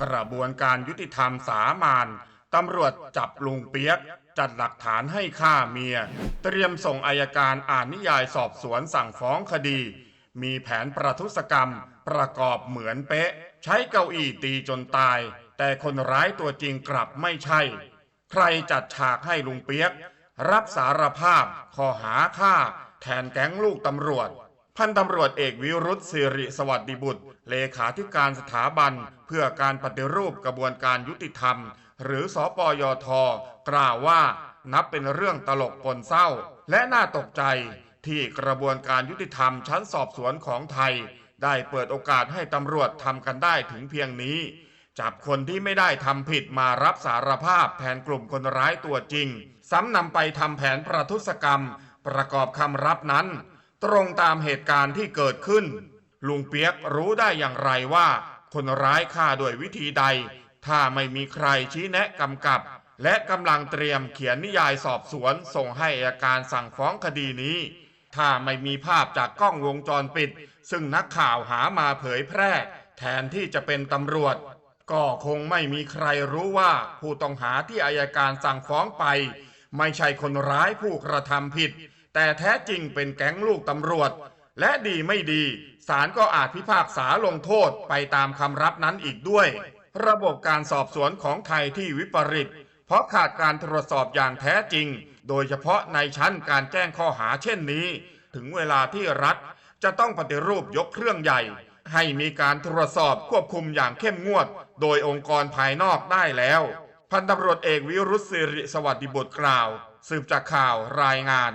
กระบวนการยุติธรรมสามานตำรวจจับลุงเปียก จัดหลักฐานให้ฆ่าเมีย เตรียมส่งอายการอ่านนิยายสอบสวนสั่งฟ้องคดี มีแผนประทุษกรรม ประกอบเหมือนเป๊ะ ใช้เก้าอี้ตีจนตาย แต่คนร้ายตัวจริงกลับไม่ใช่ ใครจัดฉากให้ลุงเปียก รับสารภาพข้อหาฆ่า แทนแก๊งลูกตำรวจ พันตำรวจเอกวิรุธสิริสวัสดิบุตร เลขาธิการสถาบัน เพื่อการปฏิรูปกระบวนการยุติธรรม หรือสปยท กล่าวว่านับเป็นเรื่องตลกปนเศร้า และน่าตกใจที่กระบวนการยุติธรรมชั้นสอบสวนของไทย ได้เปิดโอกาสให้ตำรวจทำกันได้ถึงเพียงนี้ จับคนที่ไม่ได้ทำผิดมารับสารภาพแทนกลุ่มคนร้ายตัวจริง ซ้ำนำไปทำแผนประทุษกรรม ประกอบคำรับนั้น ตรงตามเหตุการณ์ที่เกิดขึ้น ลุงเปียกรู้ได้อย่างไรว่า คนร้ายฆ่าด้วยวิธีใด ถ้าไม่มีใครชี้แนะกำกับ และกำลังเตรียมเขียนนิยายสอบสวน ส่งให้อัยการสั่งฟ้องคดีนี้ ถ้าไม่มีภาพจากกล้องวงจรปิด ซึ่งนักข่าวหามาเผยแพร่ แทนที่จะเป็นตำรวจ ก็คงไม่มีใครรู้ว่าผู้ต้องหาที่อายการสั่งฟ้องไป ไม่ใช่คนร้ายผู้กระทำผิด แต่แท้จริงเป็นแก๊งลูกตำรวจ และดีไม่ดีศาลก็อาจพิพากษาลงโทษไปตามคำรับนั้นอีกด้วย ระบบการสอบสวนของไทยที่วิปริต เพราะขาดการตรวจสอบอย่างแท้จริง โดยเฉพาะในชั้นการแจ้งข้อหาเช่นนี้ ถึงเวลาที่รัฐจะต้องปฏิรูปยกเครื่องใหญ่ ให้มีการตรวจสอบควบคุมอย่างเข้มงวด โดยองค์กรภายนอกได้แล้ว พันตำรวจเอกวิรุษศิริสวัสดิบุตรกล่าว สืบจากข่าวรายงาน